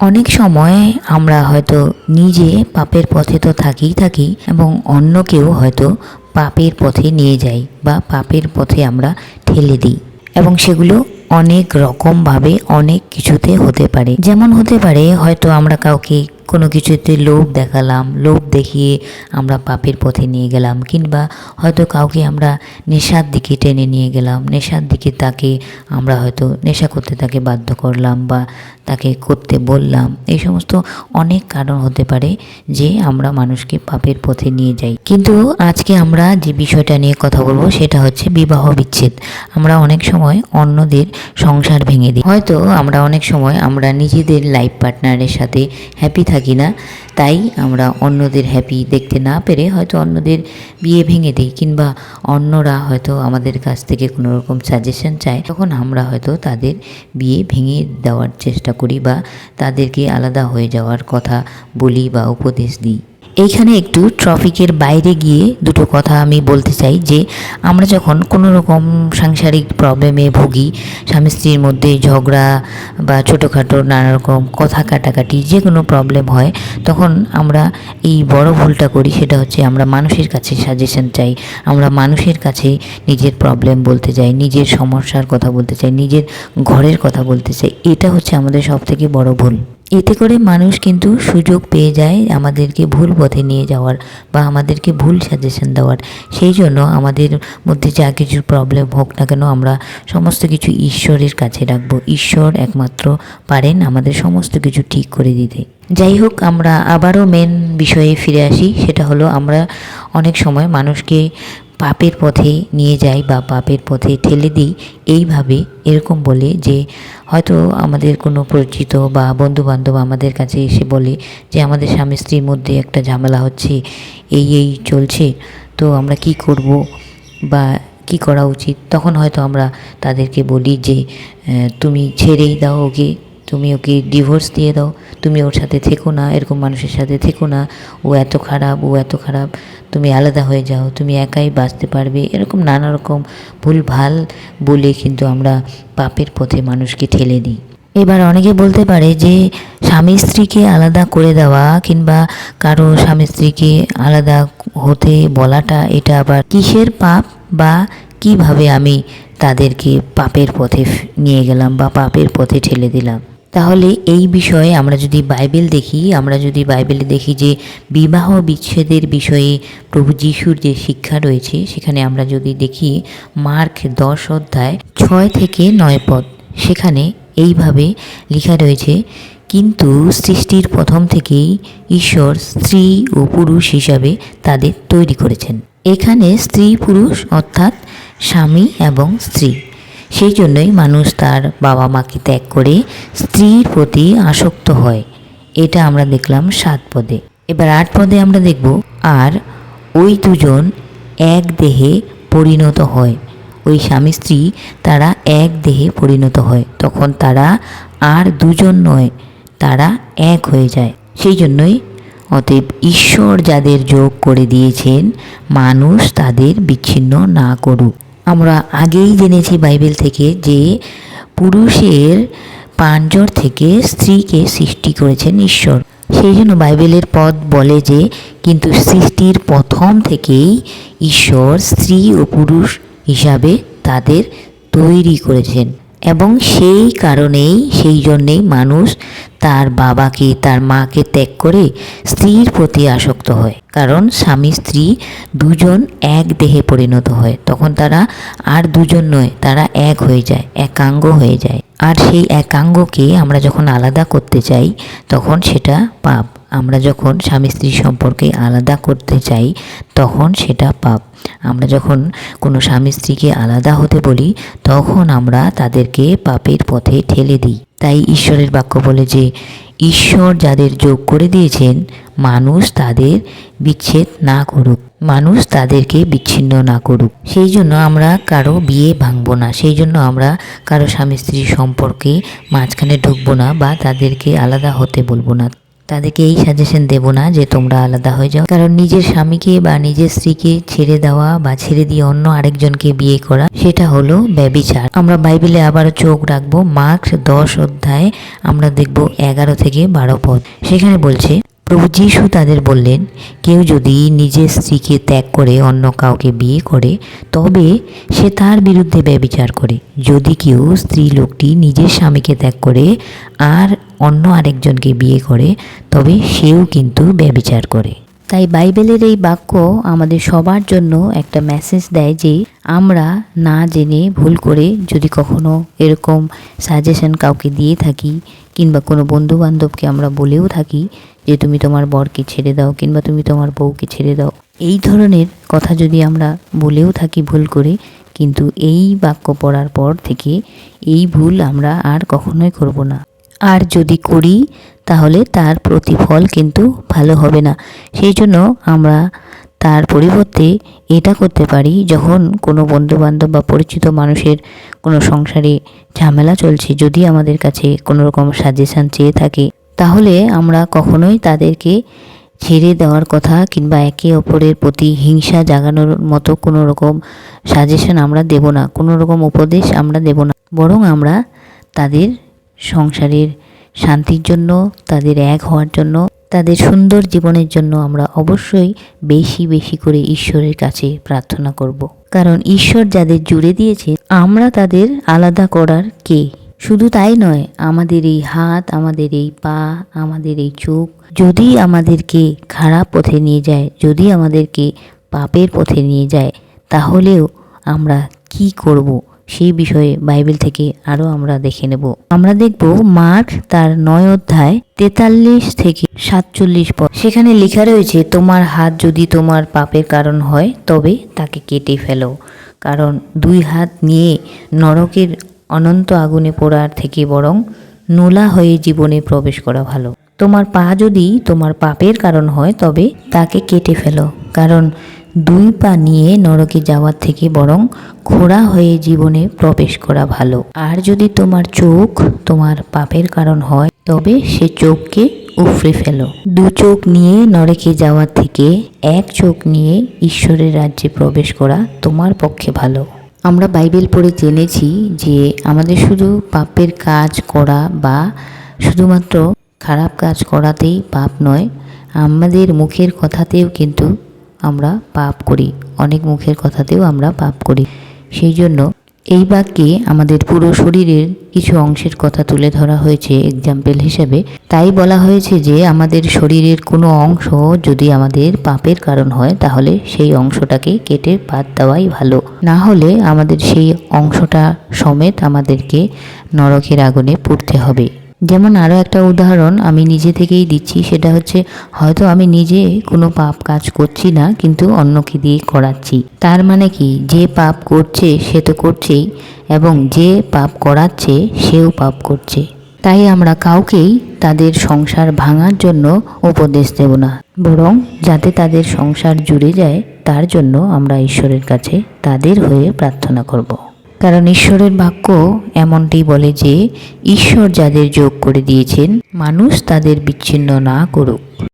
অনেক সময় আমরা হয়তো নিজে পাপের পথে তো থাকি থাকি এবং অন্যকেও হয়তো পাপের পথে নিয়ে যাই বা পাপের পথে আমরা ঠেলে দিই। এবং সেগুলো অনেক রকমভাবে অনেক কিছুতে হতে পারে। যেমন হতে পারে হয়তো আমরা কাউকে কোনো কিছুতে লোভ দেখালাম, লোভ দেখিয়ে আমরা পাপের পথে নিয়ে গেলাম, কিংবা হয়তো কাউকে আমরা নেশার দিকে টেনে নিয়ে গেলাম, নেশার দিকে তাকে আমরা হয়তো নেশা করতে তাকে বাধ্য করলাম বা তাকে করতে বললাম। এই সমস্ত অনেক কারণ হতে পারে যে আমরা মানুষকে পাপের পথে নিয়ে যাই। কিন্তু আজকে আমরা যে বিষয়টা নিয়ে কথা বলব সেটা হচ্ছে বিবাহ বিচ্ছেদ। আমরা অনেক সময় অন্যদের সংসার ভেঙে দিই। হয়তো আমরা অনেক সময় আমরা নিজেদের লাইফ পার্টনারের সাথে হ্যাপি থাকি। না। তাই আমরা অন্যদের হ্যাপি দেখতে না পেরে হয়তো অন্যদের বিয়ে ভেঙে দিই কিংবা অন্যরা হয়তো আমাদের কাছ থেকে কোনো রকম সাজেশন চায়। তখন আমরা হয়তো তাদের বিয়ে ভেঙে দেওয়ার চেষ্টা করি বা তাদেরকে আলাদা হয়ে যাওয়ার কথা বলি বা উপদেশ দিই। এইখানে একটু ট্রফিকের বাইরে গিয়ে দুটো কথা আমি বলতে চাই, যে আমরা যখন কোনো রকম সাংসারিক প্রবলেমে ভুগি, স্বামী স্ত্রীর মধ্যে ঝগড়া বা ছোটোখাটো নানা রকম কথা কাটাকাটি যে কোনো প্রবলেম হয়, তখন আমরা এই বড় ভুলটা করি, সেটা হচ্ছে আমরা মানুষের কাছে সাজেশন চাই, আমরা মানুষের কাছে নিজের প্রবলেম বলতে চাই, নিজের সমস্যার কথা বলতে চাই, নিজের ঘরের কথা বলতে চাই, এটা হচ্ছে আমাদের সব থেকে বড় ভুল। এতে করে মানুষ কিন্তু সুযোগ পেয়ে যায় আমাদেরকে ভুল পথে নিয়ে যাওয়ার বা আমাদেরকে ভুল সাজেশন দেওয়ার। সেই জন্য আমাদের মধ্যে যা কিছু প্রবলেম হোক না কেন আমরা সমস্ত কিছু ঈশ্বরের কাছে রাখব। ঈশ্বর একমাত্র পারেন আমাদের সমস্ত কিছু ঠিক করে দিতে। যাই হোক, আমরা আবারও মেন বিষয়ে ফিরে আসি। সেটা হলো আমরা অনেক সময় মানুষকে পাপের পথে নিয়ে যাই বা পাপের পথে ঠেলে দিই এইভাবে এরকম বলে যে হয়তো আমাদের কোনো পরিচিত বা বন্ধু বান্ধব আমাদের কাছে এসে বলে যে আমাদের স্বামী স্ত্রীর মধ্যে একটা ঝামেলা হচ্ছে, এই এই চলছে, তো আমরা কি করব বা কি করা উচিত? তখন হয়তো আমরা তাদেরকে বলি যে তুমি ছেড়েই দাও ওকে, তুমি ওকে ডিভোর্স দিয়ে দাও, তুমি ওর সাথে থেকো না, এরকম মানুষের সাথে থেকো না, ও এত খারাপ, ও এত খারাপ। তুমি আলাদা হয়ে যাও, তুমি একাই বাঁচতে পারবে। এরকম নানা রকম ভুলভাল বলে কিন্তু আমরা পাপের পথে মানুষকে ঠেলে দিই। এবার অনেকে বলতে পারে যে, স্বামী স্ত্রীকে আলাদা করে দেওয়া কিংবা কারও স্বামী স্ত্রীকে আলাদা হতে বলাটা, এটা আবার কিসের পাপ বা কীভাবে আমি তাদেরকে পাপের পথে নিয়ে গেলাম বা পাপের পথে ঠেলে দিলাম? তাহলে এই বিষয়ে আমরা যদি বাইবেল দেখি, আমরা যদি বাইবেলে দেখি যে বিবাহ বিচ্ছেদের বিষয়ে প্রভু যিশুর যে শিক্ষা রয়েছে, সেখানে আমরা যদি দেখি মার্ক দশ অধ্যায় ছয় থেকে নয় পদ, সেখানে এইভাবে লেখা রয়েছে, কিন্তু সৃষ্টির প্রথম থেকেই ঈশ্বর স্ত্রী ও পুরুষ হিসাবে তাদের তৈরি করেছেন। এখানে স্ত্রী পুরুষ অর্থাৎ স্বামী এবং স্ত্রী। সেই জন্যই মানুষ তার বাবা মাকে ত্যাগ করে স্ত্রীর প্রতি আসক্ত হয়। এটা আমরা দেখলাম সাত পদে। এবার আট পদে আমরা দেখব, আর ওই দুজন এক দেহে পরিণত হয়। ওই স্বামী স্ত্রী তারা এক দেহে পরিণত হয়। তখন তারা আর দুজন নয়, তারা এক হয়ে যায়। সেই জন্যই অতএব ঈশ্বর যাদের যোগ করে দিয়েছেন, মানুষ তাদের বিচ্ছিন্ন না করুক। আমরা আগেই জেনেছি বাইবেল থেকে যে পুরুষের পাঞ্জর থেকে স্ত্রীকে সৃষ্টি করেছেন ঈশ্বর। সেই জন্য বাইবেলের পদ বলে যে, কিন্তু সৃষ্টির প্রথম থেকেই ঈশ্বর স্ত্রী ও পুরুষ হিসাবে তাদের তৈরি করেছেন। এবং সেই কারণেই, সেই জন্যেই মানুষ তার বাবাকে, তার মাকে ত্যাগ করে স্ত্রীর প্রতি আসক্ত হয়। কারণ স্বামী, স্ত্রী দুজন এক দেহে পরিণত হয়। তখন তারা আর দুজন নয়, তারা এক হয়ে যায়, একাঙ্গ হয়ে যায়। আর সেই একাঙ্গকে আমরা যখন আলাদা করতে চাই, তখন সেটা পাপ। আমরা যখন স্বামী, স্ত্রী সম্পর্কে আলাদা করতে চাই, তখন সেটা পাপ। আমরা যখন কোনো স্বামী, স্ত্রীকে আলাদা হতে বলি, তখন আমরা তাদেরকে পাপের পথে ঠেলে দিই। তাই ঈশ্বরের বাক্য বলে যে, ঈশ্বর যাদের যোগ করে দিয়েছেন, মানুষ তাদের বিচ্ছেদ না করুক। মানুষ তাদেরকে বিচ্ছিন্ন না করুক। সেই জন্য আমরা কারও বিয়ে ভাঙবো না। সেই জন্য আমরা কারও স্বামী স্ত্রীর সম্পর্কে মাঝখানে ঢুকবো না বা তাদেরকে আলাদা হতে বলব না। তাদেরকে এই সাজেশন দেব না যে তোমরা আলাদা হয়ে যাও। কারণ নিজের স্বামীকে বা নিজের স্ত্রীকে ছেড়ে দেওয়া বা ছেড়ে দিয়ে অন্য আরেকজনকে বিয়ে করা, সেটা হলো ব্যবিচার। আমরা বাইবেলে আবারও চোখ রাখব, মার্কস দশ অধ্যায়, আমরা দেখব এগারো থেকে বারো পদ। সেখানে বলছে, প্রভু যিশু তাদের বললেন, কেউ যদি নিজের স্ত্রীকে ত্যাগ করে অন্য কাউকে বিয়ে করে, তবে সে তার বিরুদ্ধে ব্যবিচার করে। যদি কেউ স্ত্রী লোকটি নিজের স্বামীকে ত্যাগ করে, আর অন্য আরেকজনকে বিয়ে করে, তবে সেও কিন্তু ব্যবিচার করে। তাই বাইবেলের এই বাক্য আমাদের সবার জন্য একটা মেসেজ দেয় যে, আমরা না জেনে ভুল করে যদি কখনো এরকম সাজেশন কাউকে দিয়ে থাকি, কিংবা কোনো বন্ধু বান্ধবকে আমরা বলেও থাকি যে, তুমি তোমার বরকে ছেড়ে দাও, কিংবা তুমি তোমার বউকে ছেড়ে দাও। এই ধরনের কথা যদি আমরা বলেও থাকি ভুল করে, কিন্তু এই বাক্য পড়ার পর থেকে এই ভুল আমরা আর কখনোই করব না। আর যদি করি, তাহলে তার প্রতিফল কিন্তু ভালো হবে না। সেই জন্য আমরা তার পরিবর্তে এটা করতে পারি, যখন কোনো বন্ধুবান্ধব বা পরিচিত মানুষের কোনো সংসারে ঝামেলা চলছে, যদি আমাদের কাছে কোনো রকম সাজেশান চেয়ে থাকে, তাহলে আমরা কখনোই তাদেরকে ছেড়ে দেওয়ার কথা কিংবা একে অপরের প্রতি হিংসা জাগানোর মতো কোনো রকম সাজেশন আমরা দেব না, কোনো রকম উপদেশ আমরা দেব না। বরং আমরা তাদের সংসারের শান্তির জন্য, তাদের এক হওয়ার জন্য, তাদের সুন্দর জীবনের জন্য আমরা অবশ্যই বেশি বেশি করে ঈশ্বরের কাছে প্রার্থনা করব। কারণ ঈশ্বর যাদের জুড়ে দিয়েছে, আমরা তাদের আলাদা করার কে শুধু তাই নয়, আমাদের এই হাত, আমাদের এই পা, আমাদের এই চোখ, যদি আমাদেরকে খারাপ পথে নিয়ে যায়, যদি আমাদেরকে পাপের পথে নিয়ে যায়, তাহলেও আমরা কি করব সেই বিষয়ে বাইবেল থেকে আরও আমরা দেখে নেব। আমরা দেখব মার্ক তার নয় অধ্যায় তেতাল্লিশ থেকে সাতচল্লিশ পদ। সেখানে লেখা রয়েছে, তোমার হাত যদি তোমার পাপের কারণ হয়, তবে তাকে কেটে ফেলো। কারণ দুই হাত নিয়ে নরকের অনন্ত আগুনে পোড়ার থেকে বরং নোলা হয়ে জীবনে প্রবেশ করা ভালো। তোমার পা যদি তোমার পাপের কারণ হয়, তবে তাকে কেটে ফেলো। কারণ দুই পা নিয়ে নরকে যাওয়ার থেকে বরং খোড়া হয়ে জীবনে প্রবেশ করা ভালো। আর যদি তোমার চোখ তোমার পাপের কারণ হয়, তবে সে চোখকে উফরে ফেলো। দু চোখ নিয়ে নরকে যাওয়ার থেকে এক চোখ নিয়ে ঈশ্বরের রাজ্যে প্রবেশ করা তোমার পক্ষে ভালো। আমরা বাইবেল পড়ে জেনেছি যে আমাদের শুধু পাপের কাজ করা বা শুধুমাত্র খারাপ কাজ করাতেই পাপ নয়, আমাদের মুখের কথাতেও কিন্তু আমরা পাপ করি। অনেক মুখের কথাতেও আমরা পাপ করি। সেই জন্য এই বাক্যে আমাদের পুরো শরীরের কিছু অংশের কথা তুলে ধরা হয়েছে এক্সাম্পল হিসেবে। তাই বলা হয়েছে যে আমাদের শরীরের কোনো অংশ যদি আমাদের পাপের কারণ হয়, তাহলে সেই অংশটাকে কেটে বাদ দেওয়াই ভালো। না হলে আমাদের সেই অংশটা সমেত আমাদেরকে নরকের আগুনে পুড়তে হবে। যেমন আরও একটা উদাহরণ আমি নিজে থেকেই দিচ্ছি, সেটা হচ্ছে হয়তো আমি নিজে কোনো পাপ কাজ করছি না, কিন্তু অন্যকে দিয়ে করাচ্ছি। তার মানে কি? যে পাপ করছে, সে তো করছেই, এবং যে পাপ করাচ্ছে, সেও পাপ করছে। তাই আমরা কাউকেই তাদের সংসার ভাঙার জন্য উপদেশ দেব না, বরং যাতে তাদের সংসার জুড়ে যায়, তার জন্য আমরা ঈশ্বরের কাছে তাদের হয়ে প্রার্থনা করব। কারণ ঈশ্বরের বাক্য এমনটি বলে যে, ঈশ্বর যাদের যোগ করে দিয়েছেন, মানুষ তাদের বিচ্ছিন্ন না করুক।